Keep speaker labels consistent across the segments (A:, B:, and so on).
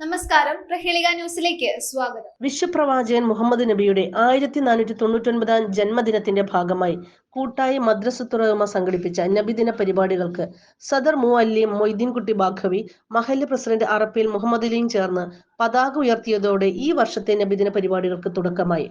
A: നമസ്കാരം. പ്രഹേളിക ന്യൂസിലേക്ക് സ്വാഗതം.
B: വിശ്വപ്രവാചകൻ മുഹമ്മദ് നബിയുടെ ആയിരത്തി നാനൂറ്റി തൊണ്ണൂറ്റൊൻപതാം ജന്മദിനത്തിന്റെ ഭാഗമായി കൂട്ടായി മദ്രസത്തുറഹമ സംഘടിപ്പിച്ച നബിദിന പരിപാടികൾക്ക് സദർ മുഅല്ലിം മൊയ്തീൻകുട്ടി ബാഖവി മഹല്ല് പ്രസിഡന്റ് അറപ്പിൽ മുഹമ്മദ് അലിയും ചേർന്ന് പതാക ഉയർത്തിയതോടെ ഈ വർഷത്തെ നബിദിന പരിപാടികൾക്ക് തുടക്കമായി.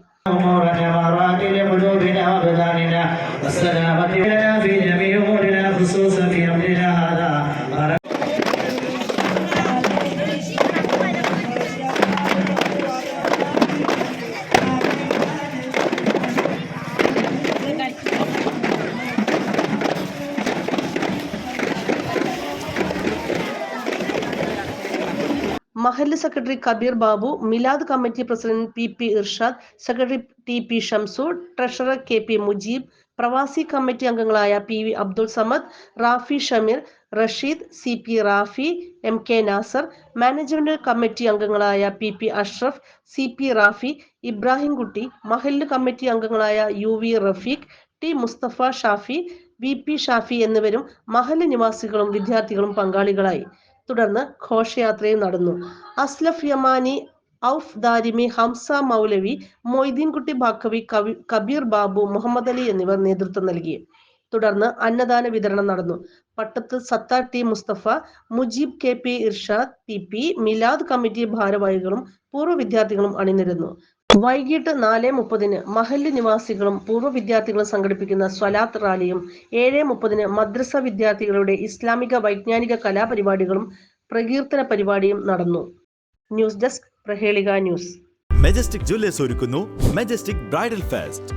B: മഹല്ല് secretary Kabeer Babu Milad committee president P P Irshad secretary T P Shamsur treasurer K P Mujeeb പ്രവാസി കമ്മിറ്റി അംഗങ്ങളായ P V Abdul Samad Rafi Shameer Rasheed C P Rafi M K Nasar management committee അംഗങ്ങളായ P P Ashraf C P Rafi Ibrahim Kutty മഹല്ല് committee അംഗങ്ങളായ U V Rafeeq T Musthafa Shafi V P Shafi എന്നിവരും മഹല്ല് നിവാസികളും വിദ്യാർത്ഥികളും പങ്കാളികളായി. തുടർന്ന് ഘോഷയാത്രയും നടന്നു. അസ്ലഫ് യമാനി ഔഫ് ദാരിമി ഹംസ മൗലവി മൊയ്തീൻകുട്ടി ബാക്കവി കവി കബീർ ബാബു മുഹമ്മദ് അലി എന്നിവർ നേതൃത്വം നൽകി. തുടർന്ന് അന്നദാന വിതരണം നടന്നു. Pattath Sathar T Musthafa Mujeeb K P Irshad T P Milad committee ഭാരവാഹികളും പൂർവ വിദ്യാർത്ഥികളും അണിനിരന്നു. വൈകിട്ട് നാല് മുപ്പതിന് മഹല്ല് നിവാസികളും പൂർവ വിദ്യാർത്ഥികളും സംഘടിപ്പിക്കുന്ന സ്വലാത്ത് റാലിയും ഏഴ് മുപ്പതിന് മദ്രസ വിദ്യാർത്ഥികളുടെ ഇസ്ലാമിക വൈജ്ഞാനിക കലാപരിപാടികളും പ്രകീർത്തന പരിപാടിയും നടന്നു. News desk Prahelika news.
C: Majestic jewellers ഒരുക്കുന്നു. Majestic bridal fest